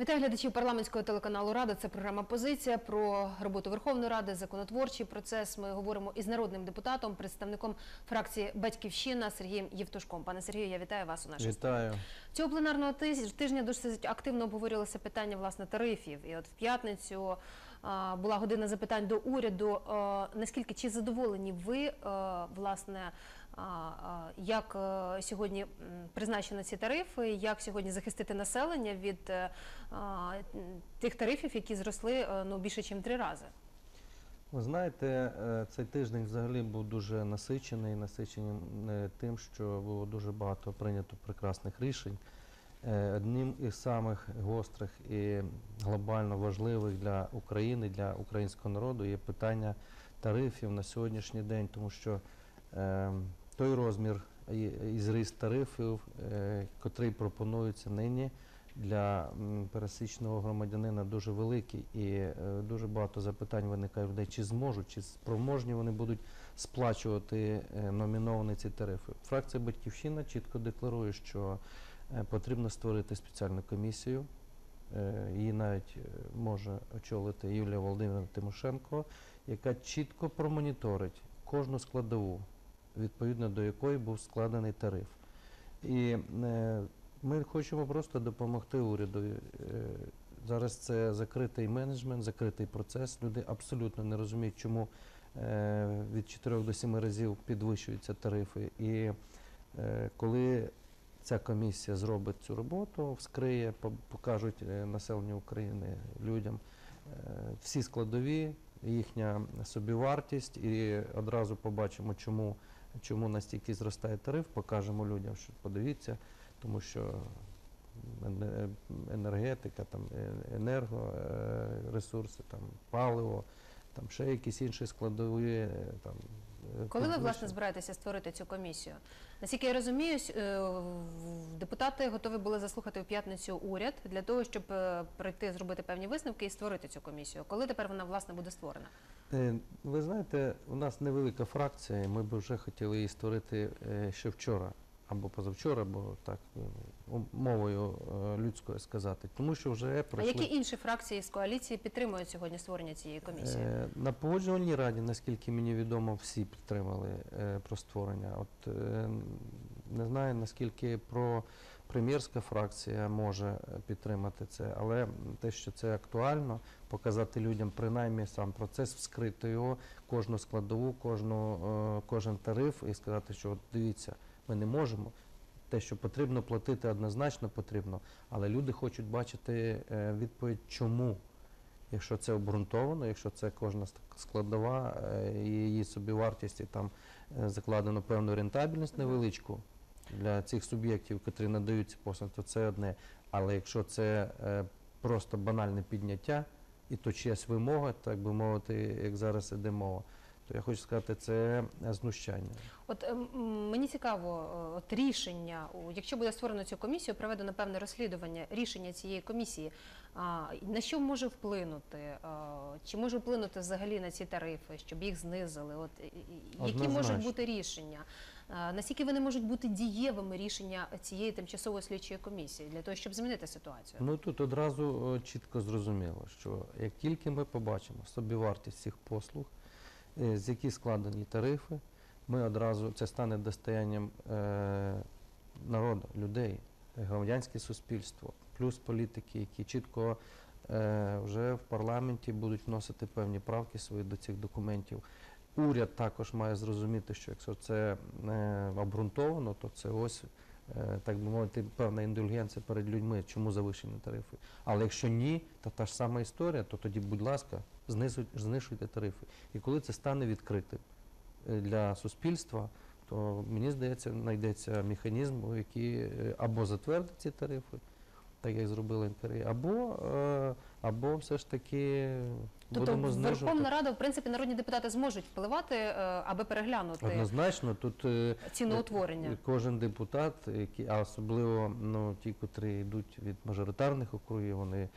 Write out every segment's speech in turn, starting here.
Вітаю глядачів парламентського телеканалу Рада. Це програма Позиція про роботу Верховної Ради, законотворчий процес. Ми говоримо із народним депутатом, представником фракції Батьківщина Сергієм Євтушком. Пане Сергію, я вітаю вас у нашій студії. Вітаю. Цього пленарного тиж- тижня досить активно обговорювалося питання власне тарифів. І от в п'ятницю була година запитань до уряду. Наскільки чи задоволені ви власне? Як е, сьогодні м, призначені ці тарифи, як сьогодні захистити населення від е, тих тарифів, які зросли е, ну більше, ніж три рази? Ви знаєте, цей тиждень взагалі був дуже насичений, насичений тим, що було дуже багато прийнято прекрасних рішень. Одним із самих гострих і глобально важливих для України, для українського народу є питання тарифів на сьогоднішній день, тому що е, той розмір і, і зріст тарифів, е, котрий пропонується нині для пересічного громадянина дуже великий, і е, дуже багато запитань виникає людей, чи зможуть, чи спроможні вони будуть сплачувати е, номіновані ці тарифи. Фракція Батьківщина чітко декларує, що потрібно створити спеціальну комісію. Її навіть може очолити Юлія Володимирівна Тимошенко, яка чітко промоніторить кожну складову, відповідно до якої був складений тариф. І е, ми хочемо просто допомогти уряду. Е, Зараз це закритий менеджмент, закритий процес. Люди абсолютно не розуміють, чому е, від 4 до 7 разів підвищуються тарифи. І коли ця комісія зробить цю роботу, вскриє, покажуть населенню України людям всі складові, їхня собівартість, і одразу побачимо, чому, чому настільки зростає тариф, покажемо людям, що подивіться, тому що енергетика, там, е, енергоресурси, там, паливо, там ще якісь інші складові. е, Там, е, Коли ви власне збираєтеся створити цю комісію? Наскільки я розумію, е, депутати готові були заслухати в п'ятницю уряд для того, щоб е, прийти зробити певні висновки і створити цю комісію. Коли тепер вона власне буде створена? Е, Ви знаєте, у нас невелика фракція, ми б вже хотіли її створити ще вчора, або позавчора, або так е, мовою е, людською сказати. Тому що вже А які інші фракції з коаліції підтримують сьогодні створення цієї комісії? Е, на погоджувальній раді, наскільки мені відомо, всі підтримали про створення. От не знаю наскільки про прем'єрська фракція може підтримати це, але те, що це актуально, показати людям принаймні сам процес, вскрити його, кожну складову, кожну, кожен тариф і сказати, що от дивіться, ми не можемо. Те, що потрібно платити, однозначно потрібно, але люди хочуть бачити е, відповідь, чому. Якщо це обґрунтовано, якщо це кожна складова е, і її собівартість, і там е, закладено певну рентабельність невеличку для цих суб'єктів, які надають ці то це одне. Але якщо це просто банальне підняття, і то чиясь вимога, так би мовити, як зараз іде мова, то я хочу сказати, це е, знущання. От ем, мені цікаво, е, от рішення, якщо буде створено цю комісію, проведено певне розслідування, рішення цієї комісії, на що може вплинути? Чи може вплинути взагалі на ці тарифи, щоб їх знизили? От які можуть бути рішення? Наскільки вони можуть бути дієвими рішення цієї тимчасової слідчої комісії для того, щоб змінити ситуацію? Ну тут одразу е, чітко зрозуміло, що як тільки ми побачимо собівартість цих послуг, е, з які складені тарифи, ми одразу це стане достоянням е, народу, людей, е, громадянське суспільство, плюс політики, які чітко е, вже в парламенті будуть вносити певні правки свої до цих документів. Уряд також має зрозуміти, що якщо це е, обґрунтовано, то це ось е, так би мовити, певна індульгенція перед людьми, чому завищені тарифи. Але якщо ні, то та ж сама історія, то тоді, будь ласка, знизуйте, знижуйте тарифи. І коли це стане відкритим е, для суспільства, то мені здається, знайдеться механізм, який е, або затвердить ці тарифи, так як зробили НКРІ, або, е, або все ж таки Тобто будемо знижувати. Верховна Рада, в принципі, народні депутати зможуть впливати, е, аби переглянути Однозначно, тут е, ціноутворення. Кожен депутат, а особливо ну, ті, котрі йдуть від мажоритарних округів, вони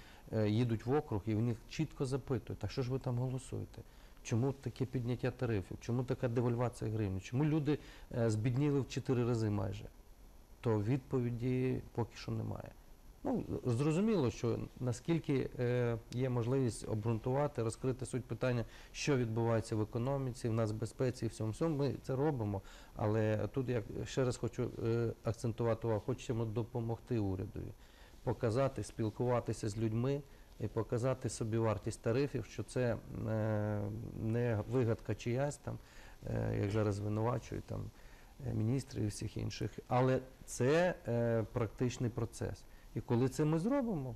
їдуть в округ і в них чітко запитують, а що ж ви там голосуєте? Чому таке підняття тарифів? Чому така девальвація гривні? Чому люди збідніли в чотири рази майже? То відповіді поки що немає. Ну, зрозуміло, що наскільки е, є можливість обґрунтувати, розкрити суть питання, що відбувається в економіці, в нас безпеці і всьому всьому, ми це робимо. Але тут я ще раз хочу е, акцентувати увагу, хочемо допомогти урядові, показати, спілкуватися з людьми і показати собі вартість тарифів, що це е, не вигадка чиясь там, е, як зараз звинувачують там е, міністрів і всіх інших, але це е, практичний процес. І коли це ми зробимо,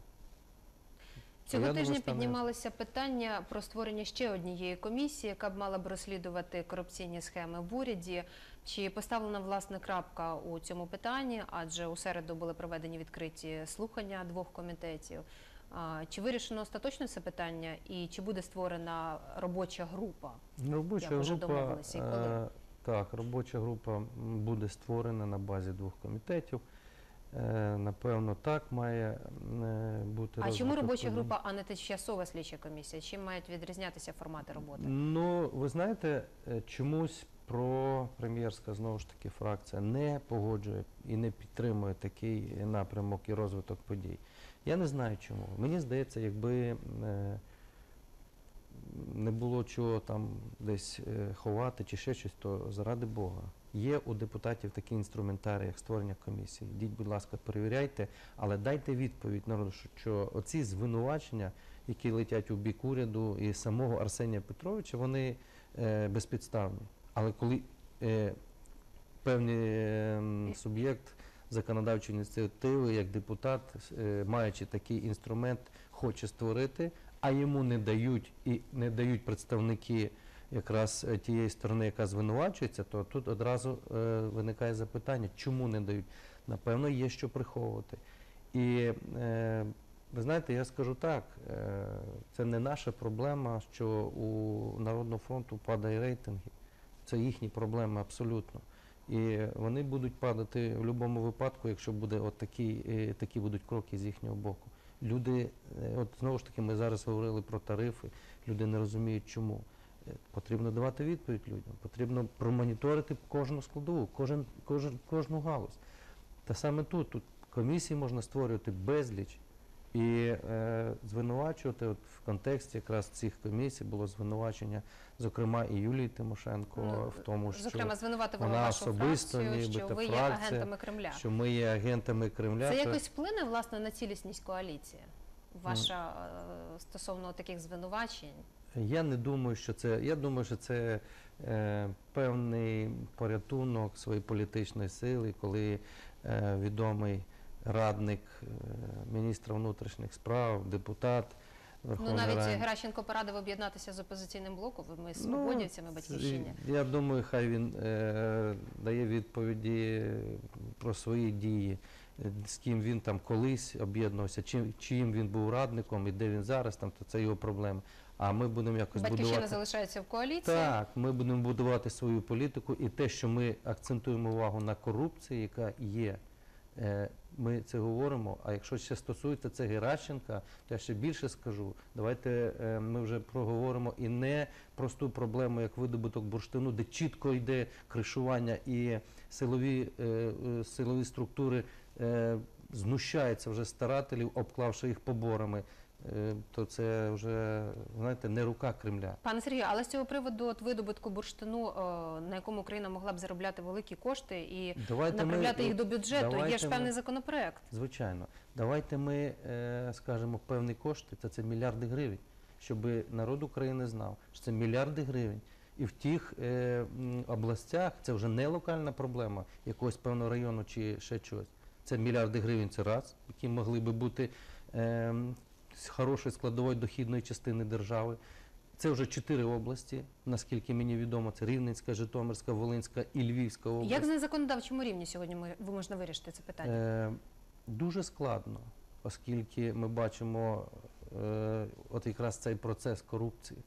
Цього я тижня піднімалося питання про створення ще однієї комісії, яка б мала б розслідувати корупційні схеми в уряді. Чи поставлена власне крапка у цьому питанні? Адже у середу були проведені відкриті слухання двох комітетів. Чи вирішено остаточно це питання, і чи буде створена робоча група? робоча Як вже група, домовилися, і коли? е, так, робоча група буде створена на базі двох комітетів. Е, напевно, так має е, бути. А чому робоча група, а не тимчасова слідча комісія? Чим мають відрізнятися формати роботи? Ну, ви знаєте, е, чомусь про прем'єрська знову ж таки фракція не погоджує і не підтримує такий напрямок і розвиток подій. Я не знаю чому. Мені здається, якби не було чого там десь ховати чи ще щось, то заради Бога. Є у депутатів такі інструментарії, як створення комісії. Йдіть, будь ласка, перевіряйте, але дайте відповідь народу, що- що оці звинувачення, які летять у бік уряду і самого Арсенія Петровича, вони е, безпідставні. Але коли е, певний е, суб'єкт законодавчої ініціативи, як депутат, е, маючи такий інструмент, хоче створити, а йому не дають і не дають представники якраз е, тієї сторони, яка звинувачується, то тут одразу е, виникає запитання, чому не дають. Напевно, є що приховувати. І е, ви знаєте, я скажу так, це не наша проблема, що у Народного фронту падає рейтинги. Це їхні проблеми абсолютно. І вони будуть падати в будь-якому випадку, якщо буде от такі, такі будуть кроки з їхнього боку. Люди, от знову ж таки, ми зараз говорили про тарифи, люди не розуміють, чому. Потрібно давати відповідь людям, потрібно промоніторити кожну складову, кожен, кожен, кожну галузь. Та саме тут, тут комісії можна створювати безліч і е, звинувачувати от в контексті якраз цих комісій було звинувачення, зокрема, і Юлії Тимошенко Ну, в тому, що, Зокрема, звинуватували вона вашу особисто, фракцію, що нібито ви є агентами Кремля. що ми є агентами Кремля. Це то- якось вплине власне на цілісність коаліції? Ваша е, стосовно таких звинувачень? Я не думаю, що це. Я думаю, що це е, певний порятунок своєї політичної сили, коли е, відомий радник е, міністра внутрішніх справ, депутат Ну навіть Ради. Геращенко порадив об'єднатися з опозиційним блоком. Ми Ну, свободівцями батьківщині. це- Я думаю, хай він е, дає відповіді про свої дії, з ким він там колись об'єднувався, чим, чиїм він був радником і де він зараз, там, то це його проблеми. А ми будемо якось Батьківщина будувати. залишається в коаліції. Так, ми будемо будувати свою політику і те, що ми акцентуємо увагу на корупції, яка є. е, Ми це говоримо. А якщо ще стосується це Геращенка, то я ще більше скажу. Давайте е, ми вже проговоримо і не просту проблему, як видобуток бурштину, де чітко йде кришування і силові, е, силові структури знущаються вже старателів, обклавши їх поборами. Е, То це вже знаєте не рука Кремля. Пане Сергію, але з цього приводу от видобутку бурштину, е, на якому Україна могла б заробляти великі кошти і Давайте направляти ми, їх до бюджету, є ж ми- певний законопроект. Звичайно, давайте ми е, скажемо певні кошти, це, це мільярди гривень, щоб народ України знав, що це мільярди гривень. І в тих е, областях це вже не локальна проблема якогось певного району чи ще чогось. Це мільярди гривень, це раз, які могли би бути е, м, з хорошої складової дохідної частини держави. Це вже чотири області, наскільки мені відомо, це Рівненська, Житомирська, Волинська і Львівська область. Як на законодавчому рівні сьогодні ми, ви можна вирішити це питання? Е, дуже складно, оскільки ми бачимо е, от якраз цей процес корупції.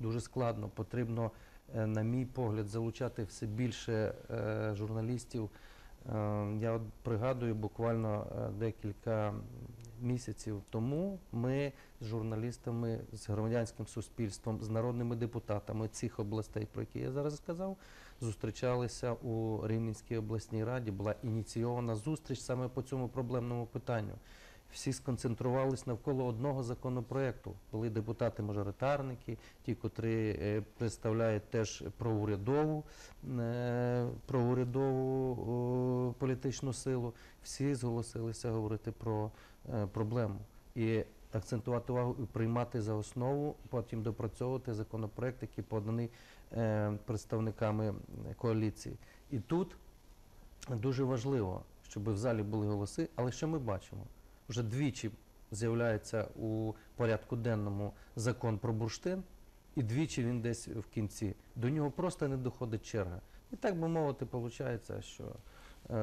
Дуже складно. Потрібно, е, на мій погляд, залучати все більше е, журналістів. Е, я от пригадую буквально е, декілька місяців тому ми з журналістами, з громадянським суспільством, з народними депутатами цих областей, про які я зараз сказав, зустрічалися у Рівненській обласній раді. Була ініційована зустріч саме по цьому проблемному питанню. Всі сконцентрувались навколо одного законопроекту. Були депутати-мажоритарники, ті, котрі е, представляють теж проурядову, е, проурядову політичну силу. Всі зголосилися говорити про е, проблему і акцентувати увагу і приймати за основу, потім допрацьовувати законопроект, який поданий представниками коаліції. І тут дуже важливо, щоб в залі були голоси, але що ми бачимо? Вже двічі з'являється у порядку денному закон про бурштин, і двічі він десь в кінці. До нього просто не доходить черга. І так би мовити, виходить, що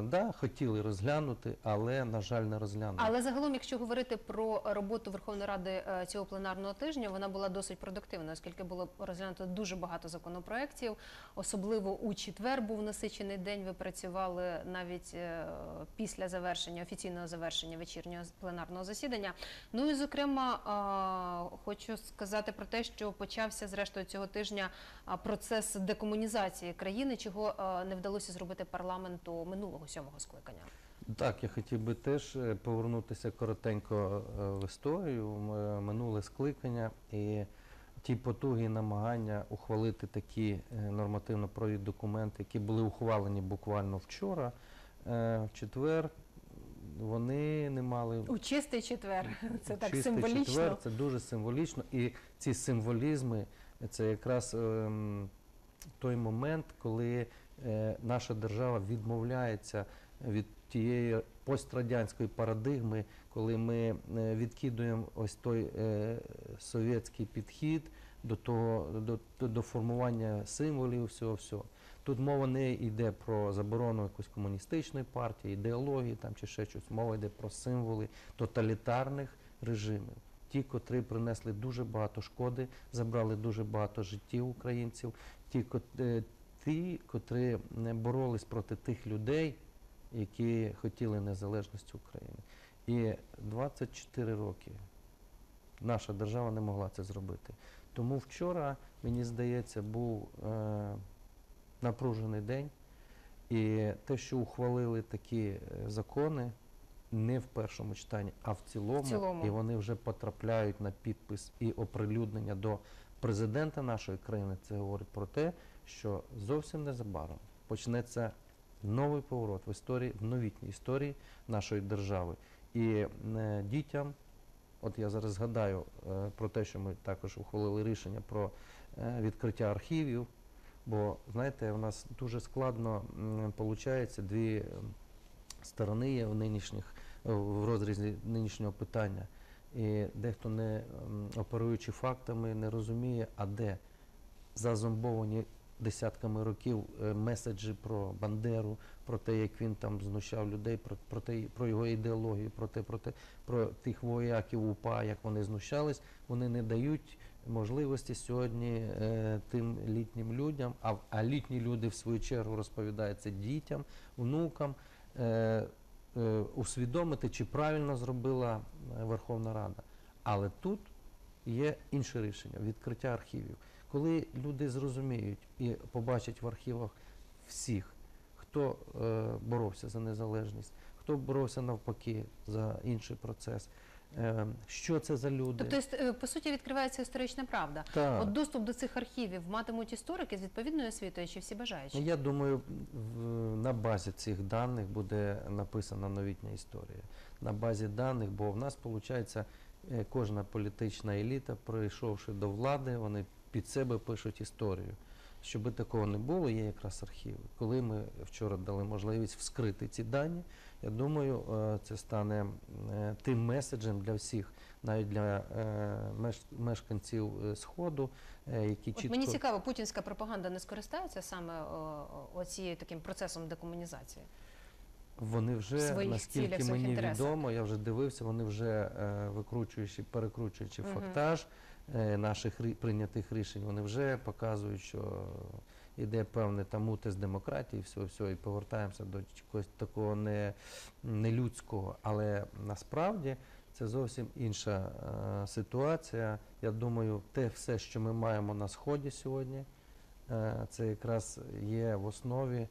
да, хотіли розглянути, але, на жаль, не розглянули. Але загалом, якщо говорити про роботу Верховної Ради е, цього пленарного тижня, вона була досить продуктивною, оскільки було розглянуто дуже багато законопроєктів. Особливо у четвер був насичений день. Ви працювали навіть е, після завершення офіційного завершення вечірнього пленарного засідання. Ну і зокрема, е, хочу сказати про те, що почався зрештою цього тижня процес декомунізації країни, чого е, не вдалося зробити парламенту минулого сьомого скликання. Так, я хотів би теж е, повернутися коротенько е, в історію, е, минуле скликання і ті потуги і намагання ухвалити такі нормативно-правові документи, які були ухвалені буквально вчора, в четвер. Вони не мали У чистий четвер. Це так Чистий символічно. четвер, це дуже символічно. І ці символізми це якраз ем, той момент, коли наша держава відмовляється від тієї пострадянської парадигми, коли ми е, відкидуємо ось той е, совєтський підхід до того до, до, формування символів, всього всього. Тут мова не йде про заборону якоїсь комуністичної партії, ідеології там чи ще щось. Мова йде про символи тоталітарних режимів. Ті, котрі принесли дуже багато шкоди, забрали дуже багато життів українців, ті, е, ті котрі не боролись проти тих людей, які хотіли незалежності України. І 24 роки наша держава не могла це зробити. Тому вчора, мені здається, був е, напружений день. І те, що ухвалили такі е, закони, не в першому читанні, а в цілому, В цілому. і вони вже потрапляють на підпис і оприлюднення до президента нашої країни. Це говорить про те, що зовсім незабаром почнеться новий поворот в історії, в новітній історії нашої держави. І е, дітям, от я зараз згадаю е, про те, що ми також ухвалили рішення про е, відкриття архівів. Бо знаєте, у нас дуже складно виходить дві сторони є в нинішніх в розрізі нинішнього питання. І дехто не оперуючи фактами, не розуміє, а де зазомбовані десятками років е, меседжі про Бандеру, про те, як він там знущав людей, про, про, те, про його ідеологію, про те, про те, про тих вояків УПА, як вони знущались, вони не дають можливості сьогодні е, тим літнім людям, а, а літні люди в свою чергу розповідають це дітям, внукам, е, е, усвідомити, чи правильно зробила е, Верховна Рада. Але тут є інше рішення відкриття архівів. Коли люди зрозуміють і побачать в архівах всіх, хто е, боровся за незалежність, хто боровся навпаки за інший процес, е, що це за люди. Тобто, е, по суті, відкривається історична правда. Так. От доступ до цих архівів матимуть історики з відповідною освітою чи всі бажаючі? Я думаю, на базі цих даних буде написана новітня історія. На базі даних, бо в нас виходить, кожна політична еліта, прийшовши до влади, вони під себе пишуть історію. Щоб такого не було, є якраз архіви. Коли ми вчора дали можливість вскрити ці дані, я думаю, е, це стане е, тим меседжем для всіх, навіть для е, мешканців Сходу, які От чітко мені цікаво, путінська пропаганда не скористається саме оцією таким процесом декомунізації? Вони вже, своїх наскільки цілях, мені відомо, я вже дивився, вони вже викручуючи, перекручуючи Мгм. фактаж е, наших рі- прийнятих рішень, вони вже показують, що йде певне там утис демократії, все, все, і повертаємося до чогось такого не, нелюдського. Але насправді це зовсім інша е, ситуація. Я думаю, те все, що ми маємо на сході сьогодні, е, це якраз є в основі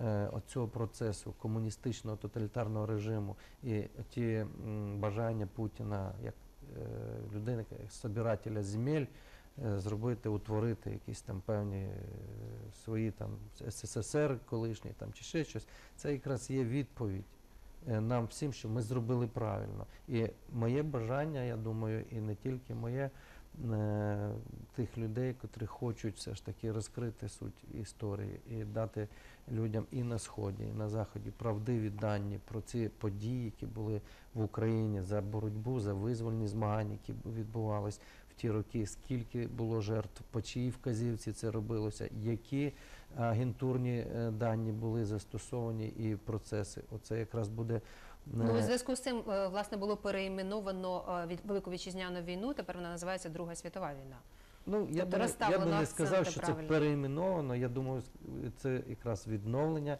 е, оцього процесу комуністичного тоталітарного режиму і ті бажання Путіна як е, людини, собирателя земель, е, зробити, утворити якісь там певні е, свої там СССР колишні там чи ще щось, це якраз є відповідь е, нам всім, що ми зробили правильно. І моє бажання, я думаю, і не тільки моє, е, тих людей, котрі хочуть все ж таки розкрити суть історії і дати людям і на сході, і на заході правдиві дані про ці події, які були в Україні за боротьбу, за визвольні змагання, які відбувались в ті роки, скільки було жертв, по чиїй вказівці це робилося, які агентурні е, дані були застосовані і процеси. Оце якраз буде Ну, у е, зв'язку з цим, е, власне, було переіменовано е, від Велику Вітчизняну війну. Тепер вона називається Друга світова війна. Ну, я, Тобто би, я би не сказав, що правильно. це переіменовано. Я думаю, це якраз відновлення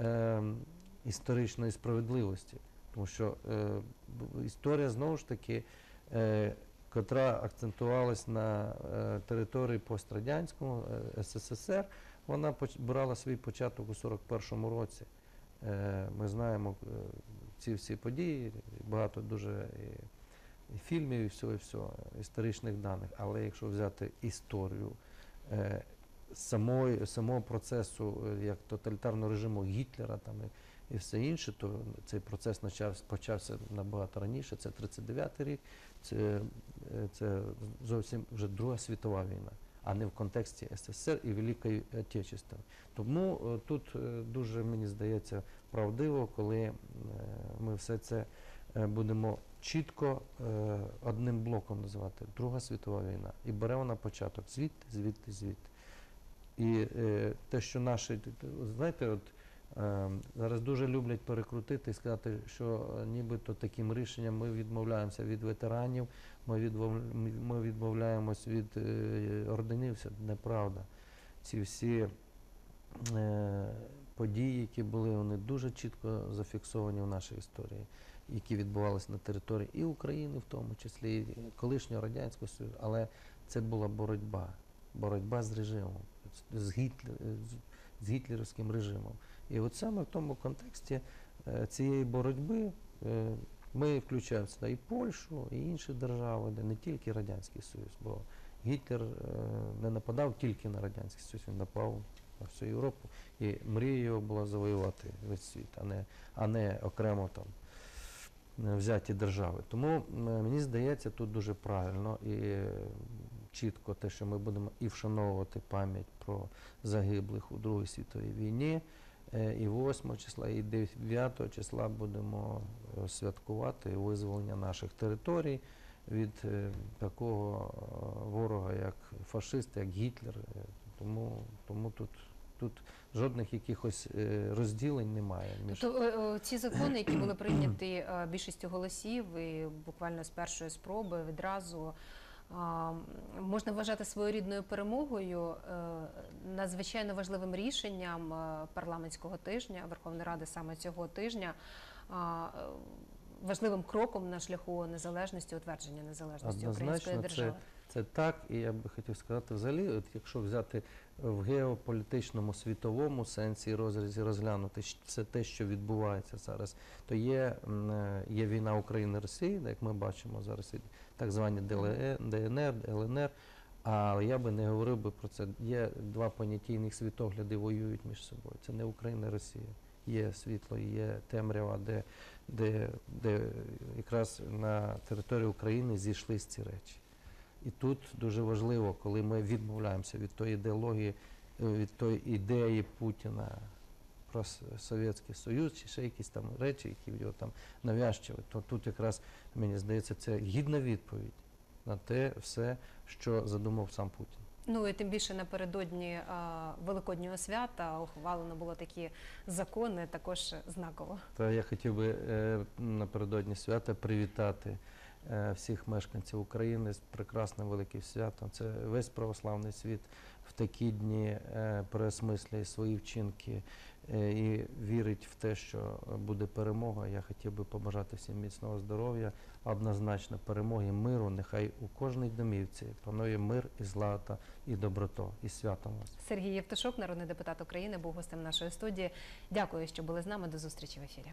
е, історичної справедливості. Тому що е, історія знову ж таки, е, котра акцентувалась на е, території пострадянському е, СССР, вона брала свій початок у 41-му році. Е, ми знаємо е, ці всі події, багато дуже і, фільмів, і всього, і всього, історичних даних. Але якщо взяти історію е, самої, самого процесу як тоталітарного режиму Гітлера там, і, все інше, то цей процес почався, почався набагато раніше. Це 39-й рік, це, це зовсім вже Друга світова війна, а не в контексті СССР і Великої Отечества. Тому е, тут е, дуже, мені здається, правдиво, коли е, ми все це будемо чітко одним блоком називати Друга світова війна. І бере вона початок звідти, звідти, звідти. І те, що наші, знаєте, от зараз дуже люблять перекрутити і сказати, що е, нібито таким рішенням ми відмовляємося від ветеранів, ми, відмов- ми- ми відмовляємось від е, орденів. Це неправда. Ці всі е, події, які були, вони дуже чітко зафіксовані в нашій історії, які відбувалися на території і України, в тому числі, і колишнього Радянського Союзу. Але це була боротьба, боротьба з режимом, з, Гітлер, з гітлерівським режимом. І от саме в тому контексті е, цієї боротьби е, ми включаємо і Польщу, і інші держави, де не тільки Радянський Союз, бо Гітлер е, не нападав тільки на Радянський Союз, він напав на всю Європу. І мрія його була завоювати весь світ, а не, а не окремо там взяті держави. Тому мені здається, тут дуже правильно і чітко те, що ми будемо і вшановувати пам'ять про загиблих у Другій світовій війні. Е, І 8 числа, і 9 числа будемо е, святкувати визволення наших територій від е, такого ворога, як фашист, як Гітлер. Тому, тому тут, тут жодних якихось розділень немає між е, ці закони, які були прийняті більшістю голосів, і буквально з першої спроби відразу. Можна вважати своєрідною перемогою е, надзвичайно важливим рішенням е, парламентського тижня Верховної Ради саме цього тижня, е, важливим кроком на шляху незалежності, утвердження незалежності української Однозначно, це- держави. Це так, і я би хотів сказати, взагалі, от якщо взяти в геополітичному світовому сенсі і розрізі розглянути все те, що відбувається зараз, то є, є війна України Росії, як ми бачимо зараз, так звані ДНР, ЛНР. Але я би не говорив би про це. Є два понятійних світогляди воюють між собою. Це не Україна, і Росія. Є світло, є темрява, де, де, де якраз на території України зійшлись ці речі. І тут дуже важливо, коли ми відмовляємося від тої ідеології, від тої ідеї Путіна про Совєтський Союз чи ще якісь там речі, які його там навязчили, то тут якраз мені здається це гідна відповідь на те все, що задумав сам Путін. Ну і тим більше напередодні а, Великоднього свята ухвалено було такі закони, також знаково. Та я хотів би е, напередодні свята привітати е, всіх мешканців України з прекрасним великим святом. Це весь православний світ в такі дні е, переосмислює свої вчинки і вірить в те, що буде перемога. Я хотів би побажати всім міцного здоров'я, однозначно перемоги, миру. Нехай у кожній домівці панує мир і злата, і доброто, і святом вас. Сергій Євтушок, народний депутат України, був гостем нашої студії. Дякую, що були з нами. До зустрічі в ефірі.